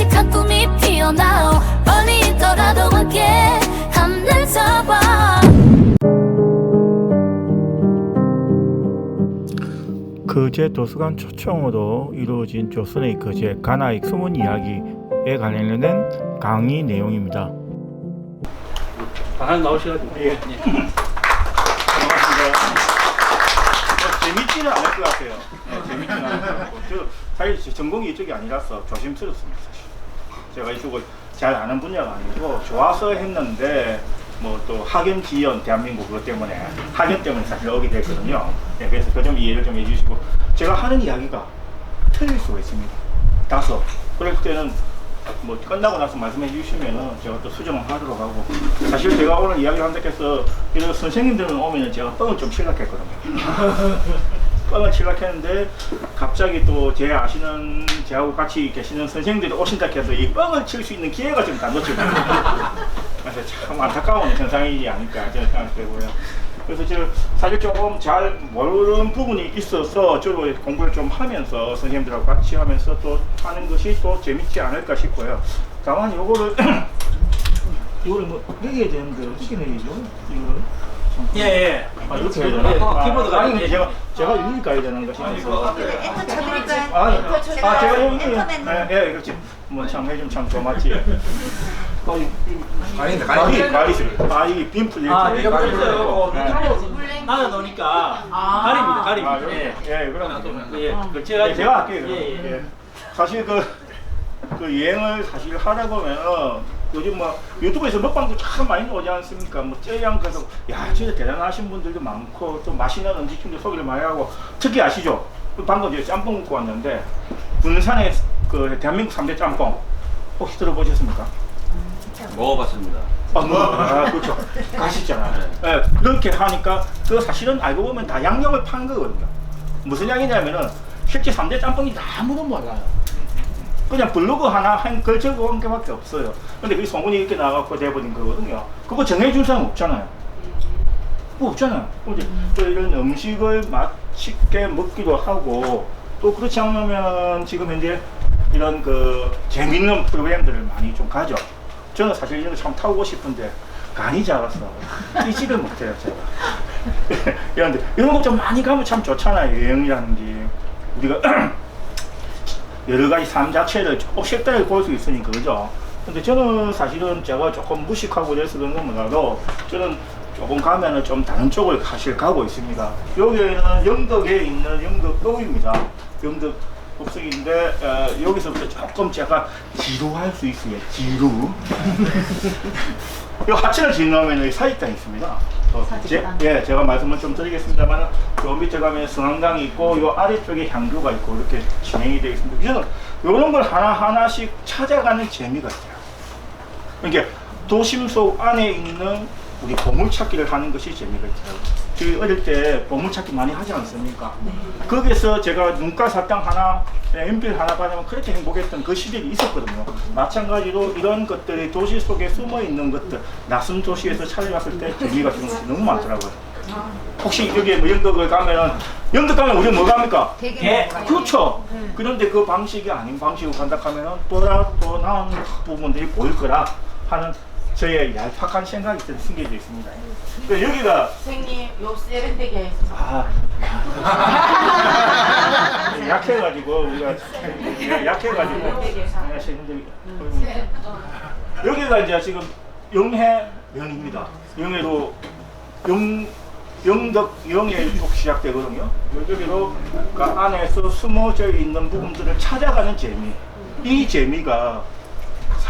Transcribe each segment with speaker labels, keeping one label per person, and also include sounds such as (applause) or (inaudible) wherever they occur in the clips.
Speaker 1: 깜찍한 꿈이 피어나 멀리 있더라도 함께 하늘 잡아
Speaker 2: 거제 도서관 초청으로 이루어진 조선의 거제 가나의 숨은 이야기에 관련된 강의 내용입니다.
Speaker 3: 하나 나오셔가지고
Speaker 2: 예. 고맙습니다. 어, 재밌지는 않을 것 같아요. 네, 재밌지는 않을 것 같고. 저 사실 제 전공이 이쪽이 아니라서 조심스럽습니다. 사실. 제가 이쪽을 잘 아는 분야가 아니고 좋아서 했는데 뭐 또 학연 지연 대한민국 그것 때문에 학연 때문에 사실 오게 됐거든요. 네, 그래서 그 점 이해를 좀 해주시고 제가 하는 이야기가 틀릴 수가 있습니다. 다소 그럴 때는 뭐 끝나고 나서 말씀해 주시면은 제가 또 수정을 하도록 하고 사실 제가 오늘 이야기를 한다고 해서 이런 선생님들은 오면은 제가 뻥을 좀 칠락했거든요. (laughs) 뻥을 칠락했는데 갑자기 또 제 아시는 저하고 같이 계시는 선생님들이 오신다 해서 이 뻥을 칠 수 있는 기회가 지금 다 놓치고 (laughs) 그래서 참 안타까운 현상이지 않을까 저는 생각되고요. 그래서 저 사실 조금 잘 모르는 부분이 있어서 저도 공부를 좀 하면서 선생님들하고 같이 하면서 또 하는 것이 또 재밌지 않을까 싶어요. 다만 요거를 (clears throat) 이거를 뭐 내게 되는데 어떻게 내리죠? 이거를?
Speaker 3: 예 예
Speaker 2: 아 이렇게 해야 되나?
Speaker 3: 예,
Speaker 2: 아,
Speaker 3: 키보드가
Speaker 2: 아니
Speaker 3: 이렇게.
Speaker 2: 제가 제가 여기 가야 되는 것이 있어서
Speaker 4: 엔터 쳐드릴까요?
Speaker 2: 아니,
Speaker 4: 엔터
Speaker 2: 아,
Speaker 4: 쳐드릴까요?
Speaker 2: 제가 여기,
Speaker 4: 엔터맨.
Speaker 2: 예, 예, 그렇지. 뭐, 참, 해좀 참 이-
Speaker 5: 가리네,
Speaker 2: 가리,
Speaker 5: 가리.
Speaker 2: 가리, 아, 이게 빔 풀릴
Speaker 3: 아
Speaker 2: 때.
Speaker 3: 이거
Speaker 2: 네.
Speaker 3: 나눠 놓으니까 가립니다
Speaker 2: 아,
Speaker 3: 가립니다
Speaker 2: 여기,
Speaker 3: 예.
Speaker 2: 예, 그럼.
Speaker 3: 예, 그 제가
Speaker 2: 예, 제가 할게요.
Speaker 3: 예, 예.
Speaker 2: 예. 사실 그, 그 여행을 사실 하다 보면은 요즘 뭐 유튜브에서 먹방도 참 많이 오지 않습니까? 뭐 째양 그래서 야 진짜 대단하신 분들도 많고 또 맛있는 음식점도 소개를 많이 하고 특히 아시죠? 그 방금 제가 짬뽕 먹고 왔는데 군산의 그 대한민국 3대 짬뽕 혹시 들어보셨습니까?
Speaker 5: 먹어봤습니다.
Speaker 2: 아, 뭐, 아, 그렇죠. 가시잖아요. 예, 그렇게 하니까 그 사실은 알고 보면 다 양념을 판 거거든요. 무슨 양이냐면은 실제 3대 짬뽕이 다 아무도 몰라요. 그냥 블로그 하나 한 글 적어 온 게밖에 없어요. 근데 그게 소문이 이렇게 나가고 돼버린 거거든요. 그거 정해줄 사람 없잖아요. 뭐 없잖아요. 근데 또 이런 음식을 맛있게 먹기도 하고 또 그렇지 않으면 지금 현재 이런 그 재밌는 프로그램들을 많이 좀 가죠. 저는 사실 이런 거참 타고 싶은데 간이 작아서 뛰지를 못해요 제가. (laughs) 이런데 이런 거좀 많이 가면 참 좋잖아요 여행이라는 게 우리가 (clears throat) 여러 가지 삶 자체를 조금 색다르게 볼 수 있으니까 그죠? 근데 저는 사실은 제가 조금 무식하고 이래서 그런 건 몰라도 저는 조금 가면은 좀 다른 쪽을 사실 가고 있습니다. 여기에는 영덕에 있는 영덕도입니다. 영덕 급석인데 어, 여기서부터 조금 제가 지루할 수 있어요. 지루. (laughs) 이 하천을 지나면 여기 사직당이 있습니다. 어, 제, 예, 제가 말씀을 좀 드리겠습니다만, 요 밑에 가면 성황당이 있고, 요 아래쪽에 향교가 있고, 이렇게 진행이 되어 있습니다. 저는 요런 걸 하나하나씩 찾아가는 재미가 있어요. 그러니까 도심 속 안에 있는 우리 보물찾기를 하는 것이 재미가 있더라고요. 저희 어릴 때 보물찾기 많이 하지 않습니까? 거기서 제가 눈가 사탕 하나, 예, 연필 하나 받으면 그렇게 행복했던 그 시절이 있었거든요. 마찬가지로 이런 것들이 도시 속에 숨어 있는 것들, 낯선 도시에서 찾아갔을 때 재미가 좀 너무 많더라고요. 혹시 여기 뭐 영덕을 가면은 영덕 가면 우리 뭐 갑니까?
Speaker 3: 예,
Speaker 4: 먹어요.
Speaker 2: 그렇죠. 그런데 그 방식이 아닌 방식으로 간다 하면은 또다또 나은 부분들이 보일 거라 하는 저의 얄팍한 생각이 좀 숨겨져 있습니다. 그 여기가
Speaker 6: 선생님 요 세련되게
Speaker 2: 아 (laughs) 약해가지고 우리가 약해가지고 네, 힘들게. 여기가 이제 지금 영해면입니다. 영해로 영 영덕 영해 쪽 시작되거든요. 여기로 그 안에서 숨어져 있는 부분들을 찾아가는 재미. 이 재미가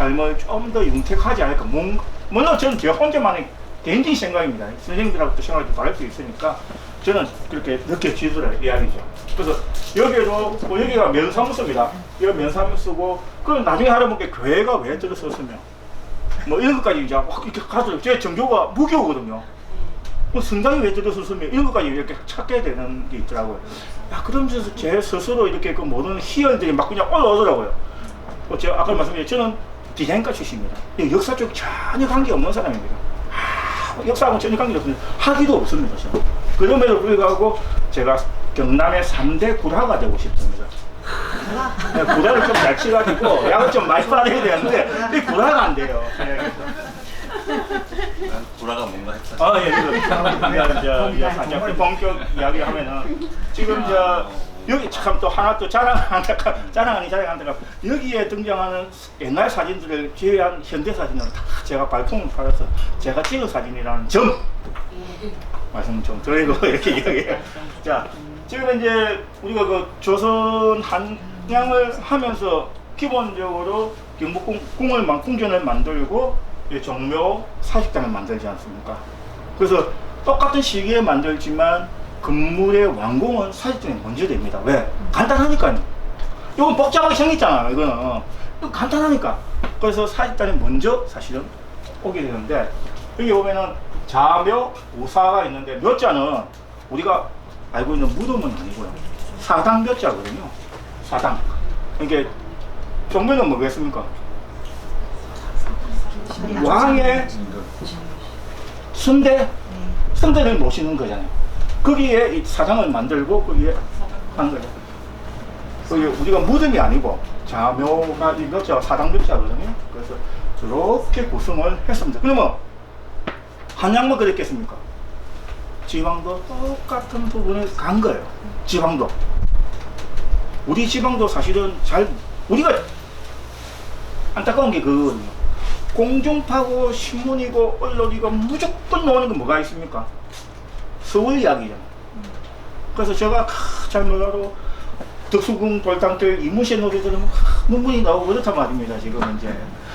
Speaker 2: 삶을 좀 더 윤택하지 않을까. 뭔- 물론 저는 제 혼자만의 개인적인 생각입니다. 선생님들하고 또 생각이 다를 수 있으니까 저는 그렇게 느껴지더라 이야기죠. 그래서 여기도 뭐 여기가 면사무소입니다. 여기 면사무소고 그럼 나중에 하다보니까 교회가 왜 들어섰으며 뭐 이런 것까지 이제 확 이렇게 가서 제 정교가 무교거든요. 뭐 성당이 왜 들어섰으며 이런 것까지 이렇게 찾게 되는 게 있더라고요. 야 그러면서 제 스스로 이렇게 그 모든 희열들이 막 그냥 올라오더라고요. 어, 제가 아까 말씀드린 저는 디자인과 출신입니다. 이 역사 쪽 전혀 관계 없는 사람입니다. 아, 역사하고 전혀 관계 없습니다. 하기도 없습니다. 저는. 그럼에도 불구하고 제가 경남의 3대 구라가 되고 싶습니다. 네, 구라를 좀 잘 치가지고 약을 좀 많이 받아야 되는데 이 구라가 안 돼요. 네.
Speaker 5: 난 구라가 뭔가 했다.
Speaker 2: 아, 예, 그, 저, 이제 본격 이야기 하면은, 지금 저, 여기 참 또 하나 또 자랑한다, 자랑 아니 자랑한다, 여기에 등장하는 옛날 사진들을 제외한 현대 사진은 다 제가 발품을 팔아서 제가 찍은 사진이라는 점! 말씀 좀 드리고 (laughs) 이렇게 이야기해요. 자, 지금 이제 우리가 그 조선 한양을 하면서 기본적으로 경복궁 궁을 만 궁전을 만들고 이 정묘 사식당을 만들지 않습니까? 그래서 똑같은 시기에 만들지만 건물의 완공은 사실상에 먼저 됩니다. 왜? 간단하니까요. 이건 복잡하게 생겼잖아요. 이거는 이거 간단하니까. 그래서 사실상에 먼저 사실은 오게 되는데 여기 보면은 자묘 우사가 있는데 몇 자는 우리가 알고 있는 무덤은 아니고요. 사당 몇 자거든요. 사당. 이게 종묘는 뭐겠습니까? 왕의 순대, 순대를 모시는 거잖아요. 거기에 이 사장을 만들고 거기에 한 거예요. 그게 우리가 무덤이 아니고 자묘가 몇 자, 사당 몇 자거든요. 그래서 저렇게 구성을 했습니다. 그러면 한양만 그랬겠습니까? 지방도 똑같은 부분을 간 거예요. 지방도. 우리 지방도 사실은 잘 우리가 안타까운 게 그거거든요. 공중파고 신문이고 언론이고 무조건 나오는 건 뭐가 있습니까? 서울 이야기잖아요. 그래서 제가 캬, 잘 몰라도 덕수궁 돌담길 이문세 노래 들으면 캬, 눈물이 나오고 그렇단 말입니다. 지금 이제.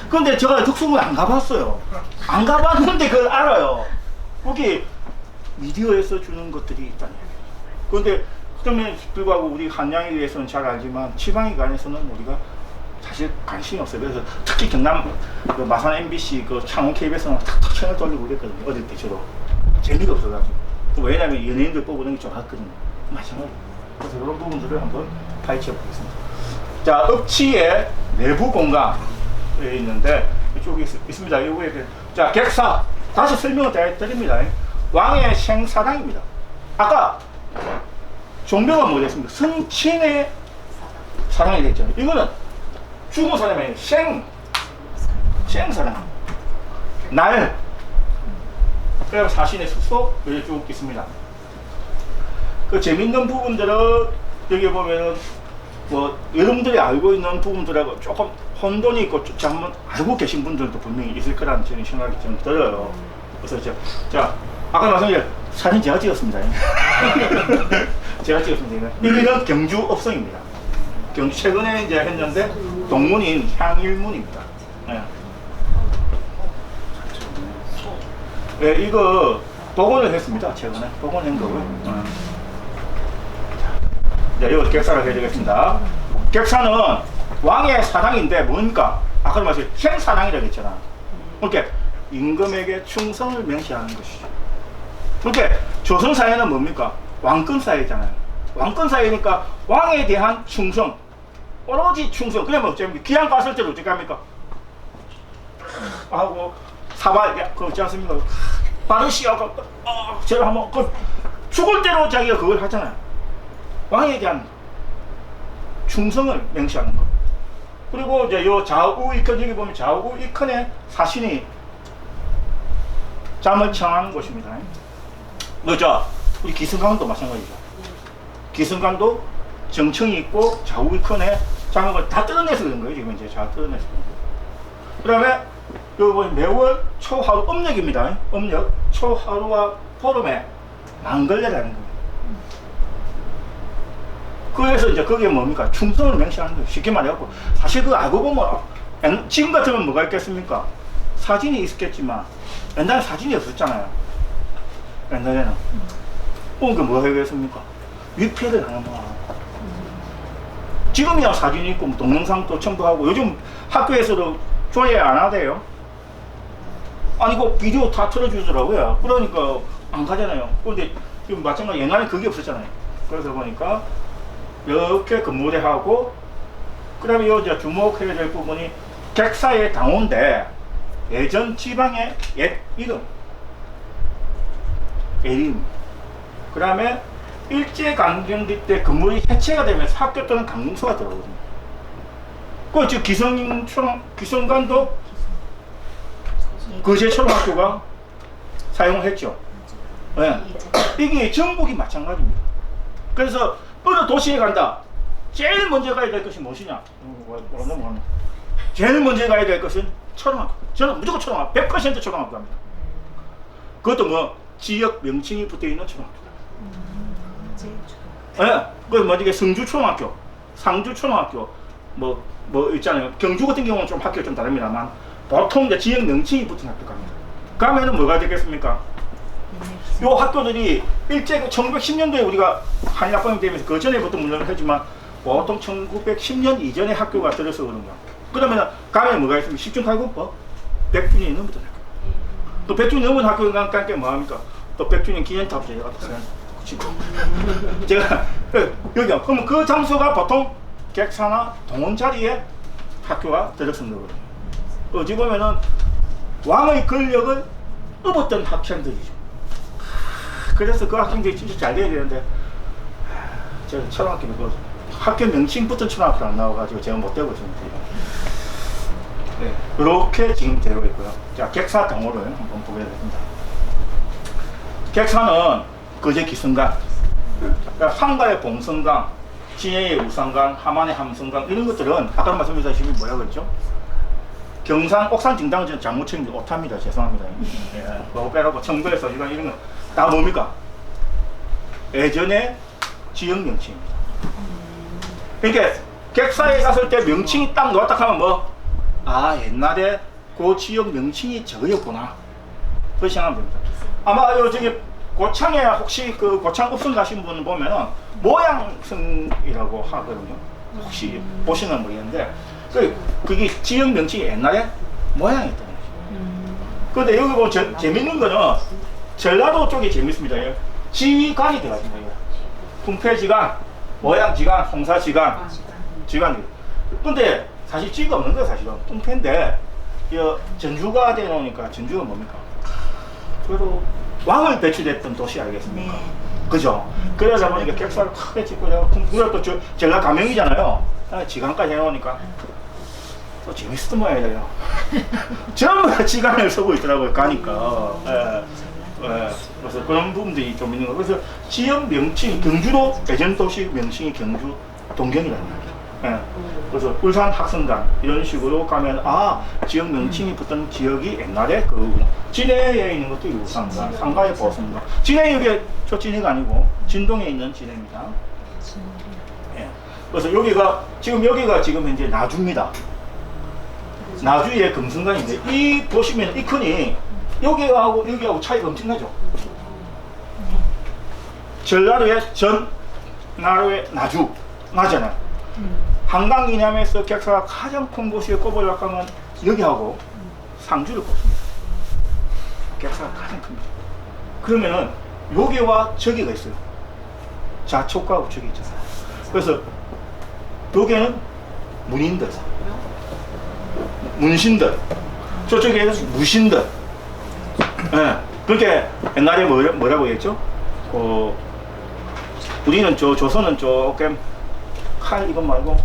Speaker 2: 근데 제가 덕수궁을 안 가봤어요. 안 가봤는데 그걸 알아요. 거기 미디어에서 주는 것들이 있다는 얘기예요. 그런데 그러면 불구하고 우리 한양에 대해서는 잘 알지만 지방에 관해서는 우리가 사실 관심이 없어요. 그래서 특히 경남 그 마산 MBC 그 창원 KBS는 탁탁 채널 돌리고 그랬거든요. 어릴 때 저도 재미가 없어가지고 왜냐면 연예인들 뽑는 게 좋았거든요. 마찬가지. 그래서 이런 부분들을 한번 파헤쳐 보겠습니다. 자, 읍치의 내부 공간에 있는데 이쪽에 있. 이거에 대해 자 객사 다시 설명을 드- 드립니다. 왕의 생사당입니다. 아까 종묘가 뭐였습니까? 성친의 사랑이 됐잖아요. 이거는 죽은 사람이 아니라 생, 생사랑. 날. 그리고 사신의 숙소, 여기 쭉 있습니다. 그 재밌는 부분들은 여기 보면은 뭐 여러분들이 알고 있는 부분들하고 조금 혼돈이 있고 좀 한번 알고 계신 분들도 분명히 있을 거라는 저는 생각이 좀 들어요. 그래서 저, 자, 아까 말씀드린 사진 제가 찍었습니다. (laughs) 제가 찍었습니다. 여기는 경주 업성입니다. 경주 최근에 이제 했는데 동문인 향일문입니다. 네. 네, 이거 복원을 했습니다. 최근에 복원한 거고요. 네. 네, 이거 객사를 해드리겠습니다. 객사는 왕의 사당인데 뭡니까? 아까 말씀 생사당이라고 했잖아. 그러니까 임금에게 충성을 명시하는 것이죠. 그러니까 조선 사회는 뭡니까? 왕권 사회잖아요. 왕권 사회니까 왕에 대한 충성, 오로지 충성. 그러면 어쩌면 귀양 갔을 때도 어떻게 합니까? 하고 사발, 야, 그 있지 않습니까? 바르시아가 어, 제가 한번 그 죽을 대로 자기가 그걸 하잖아요. 왕에 대한 충성을 명시하는 거. 그리고 이제 요 좌우 이컨 여기 보면 좌우 이컨에 사신이 잠을 청하는 곳입니다. 그죠? 우리 기승강도 마찬가지죠. 기승강도 정청이 있고 좌우 이컨에 장을 다 뜯어내서 그런 거예요. 지금 이제 잘 뜯어내서 그런 거예요. 그 다음에 보면 매월 초하루 음력입니다. 음력 초하루와 보름에 만걸레라는 거예요. 그래서 이제 그게 뭡니까? 충성을 명시하는 거예요. 쉽게 말해갖고 사실 그거 알고 보면 옛- 지금 같으면 뭐가 있겠습니까? 사진이 있었겠지만 옛날에 사진이 없었잖아요. 옛날에는. 그러니까 뭐 해야겠습니까? 위패를 하는 거야. 지금이야 사진 있고 뭐 동영상도 첨부하고 요즘 학교에서도 조회 안 하대요. 아니 그 비디오 다 틀어주더라고요. 그러니까 안 가잖아요. 그런데 지금 마찬가지 옛날에 그게 없었잖아요. 그래서 보니까 이렇게 근무대 하고 그다음에 요 이제 주목해야 될 부분이 객사의 당호인데 예전 지방의 옛 이름 예림 그다음에 일제 강점기 때 건물이 해체가 되면서 학교 또는 강릉소가 들어오거든요. 그 지금 기성 기성관도 거제 초등학교가 사용했죠. 예. 이게 전국이 마찬가지입니다. 그래서 어느 도시에 간다. 제일 먼저 가야 될 것이 무엇이냐? 어, 뭐, 뭐. 제일 먼저 가야 될 것은 초등학교. 저는 무조건 초등학교. 100% 초등학교 갑니다. 그것도 뭐 지역 명칭이 붙어 있는 초등학교. 예. 그 뭐지 이게 성주 초등학교, 상주 초등학교, 뭐 뭐 있잖아요. 경주 같은 경우는 좀 학교 좀 다릅니다만 보통 이제 지역 명칭이 붙은 학교 갑니다. 가면은 뭐가 되겠습니까? 요 학교들이 일제 1910년도에 우리가 한일합방이 되면서 그 전에부터 문제를 했지만 보통 1910년 이전에 학교가 들어서 그런가. 그러면 가면 뭐가 있습니까? 십중칼국법, 백준이 넘은 학교. 또 백준이 넘은 학교가 깐게 뭐합니까? 또 백준이 기념탑 (laughs) 제가 또 지금 제가 여기요. 그러면 그 장소가 보통 객사나 동원 자리에 학교가 들어선 거거든요. 어찌 보면은 왕의 권력을 업었던 학생들이죠. 그래서 그 학생들이 진짜 잘 돼야 되는데 하, 제가 초등학교 그 학교 명칭부터 초등학교 안 나와가지고 제가 못 되고 있습니다. 네, 이렇게 지금 되고 있고요. 자, 객사 동호를 한번 보게 됩니다. 객사는 거제 기승강, 그러니까 상가의 봉성강, 진해의 우상강, 함안의 함성강 이런 것들은 아까 말씀드렸다시피 뭐라고 했죠? 경상 옥산 저는 잘못 책임 오타입니다. 죄송합니다. 예, 그거 빼라고 청도에서 이런 이런 거다 뭡니까? 예전에 지역 명칭입니다. 그러니까 객사에 갔을 때 명칭이 딱 놓았다 하면 뭐, 아 옛날에 그 지역 명칭이 저거였구나. 그렇게 생각하면 됩니다. 아마 요 저기 고창에 혹시 그 고창 읍성 가신 분 보면은 모양성이라고 하거든요. 혹시 보시는 모르겠는데 그 그게 지역 명칭이 옛날에 모양이었던 거죠. 근데 여기 보면 저, 재밌는 거는 전라도 쪽이 재밌습니다. 예. 지간이 들어가습니다. 풍패지간, 모양지간, 홍사지간, 지간이. 근데 사실 지가 없는 거예요, 사실은. 풍패인데 이 전주가 되놓으니까 전주가 뭡니까? 그래도 왕을 배출했던 도시 아니겠습니까? 그죠? 그러다 보니까 객사를 크게 짓고 내가 그리고 또 저, 전라 가명이잖아요. 아, 지간까지 해놓으니까 또 재밌었던 모양이에요. (laughs) 전부 다 지간을 쓰고 있더라고요. 가니까. 예. 예. 그래서 그런 부분들이 좀 있는 거. 그래서 지역 명칭, 경주도 예전 도시 명칭이 경주 동경이라는 말이에요. 예. 그래서 울산 학성강 이런 식으로 가면 아 지역 명칭이 붙던 지역이 옛날에 그거구나. 진해에 있는 것도 울산강, 상가의 보성강. 진해 여기 저 진해가 아니고 진동에 있는 진해입니다. 예. 그래서 여기가 지금 여기가 지금 현재 나주입니다. 나주의 금성강인데 이 보시면 이 큰이 여기하고 여기하고 차이가 엄청나죠. 전라도의 전, 나라의 나주 나잖아요. 한강 이남에서 객사가 가장 큰 곳이 꼽을 약강은 여기하고 상주를 꼽습니다. 객사가 가장 큽니다. 그러면은 여기와 저기가 있어요. 좌측과 우측이 있잖아요. 그래서 여기는 문인들, 문신들, 저쪽에는 무신들. 예. 그렇게 옛날에 뭐, 뭐라고 했죠? 그 우리는 저 조선은 조금 칼 이거 말고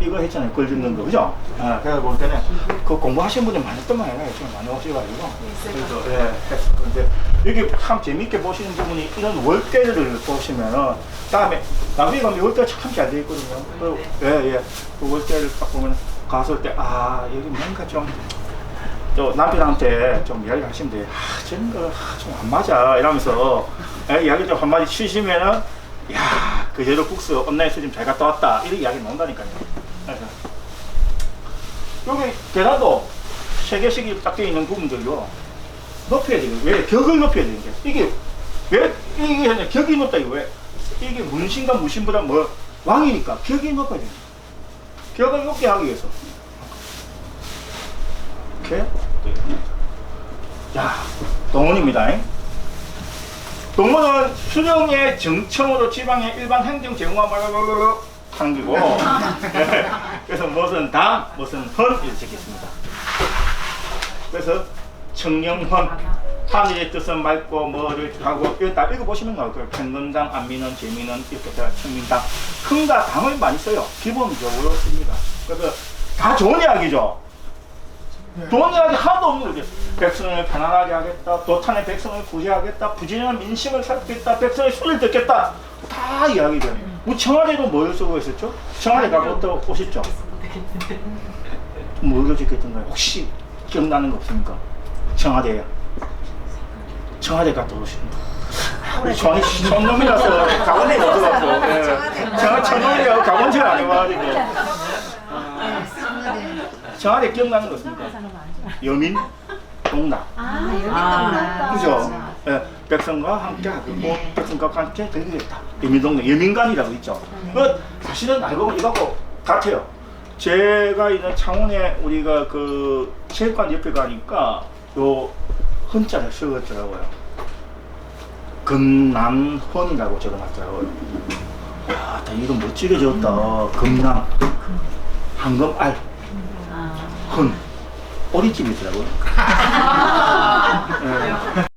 Speaker 2: 이거 했잖아요. 글 듣는 거 그죠? 예. 그래서 볼 때는 그 공부하신 분이 많았던 말이에요. 좀 많이 오셔가지고 그래서 예. 근데 여기 참 재밌게 보시는 부분이 이런 월대를 보시면은 다음에 나중에 가면 월대 참잘 되어 있거든요. 그, 예, 예. 그 월대를 딱 보면 갔을 때 아 여기 뭔가 좀저 남편한테 좀 이야기 하시면 돼요. 아, 저런 거좀안 맞아. 이러면서 예, 이야기 좀 한마디 치시면은, 야, 그 제로 국수 온라인 수준 잘 갔다 왔다. 이런 이야기 나온다니까요. 여기 계단도 세 개씩이 딱 되어 있는 부분들요. 높여야 되는 왜? 격을 높여야 되는 게. 이게, 왜? 이게 격이 높다, 이거 왜? 이게 문신과 무신보다 뭐, 왕이니까 격이 높아야 되는 거야. 격을 높게 하기 위해서. 이렇게. 자, 동원입니다. 동원은 수령의 정청으로 지방의 일반 행정 제공과 말하는 기고 그래서 무슨 당, 무슨 헌 이렇게 적겠습니다. 그래서 청령헌 하늘의 뜻은 맑고 뭐를 하고 이거 다 읽어보시면 나올 거예요. 평건당, 안민원, 재민원 이렇게 다 청민당. 흥과 당을 많이 써요. 기본적으로 씁니다. 그래서 다 좋은 이야기죠. 좋은 이야기 하나도 없는 거죠. 백성을 편안하게 하겠다. 도탄의 백성을 구제하겠다. 부진한 민심을 살피겠다. 백성의 소리를 듣겠다. 다 이야기죠. 뭐 청와대도 뭘 쓰고 있었죠? 청와대 가고 오셨죠? 뭐를 짓겠던가요? 혹시 기억나는 거 없습니까? 청와대에. (laughs) 청와대 갔다 오신 분. 우리 저는 가본 적이 없어갖고. 예. 제가 천놈이라고 가본 적이 아니어가지고. 청와대 기억나는 거 없습니까? 여민, 동락.
Speaker 6: 아,
Speaker 2: 그죠? 예, 백성과 함께 하고 백성과 함께 되겠다. 여민동네 여민관이라고 있죠. 그 사실은 알고 보면 이거하고 같아요. 제가 있는 창원에 우리가 그 체육관 옆에 가니까 요 헌자를 적었더라고요. 금남헌이라고 적어놨더라고요. 야, 나 이거 멋지게 적었다. 금남, 황금 알, 헌. 어리집이더라고요. 예.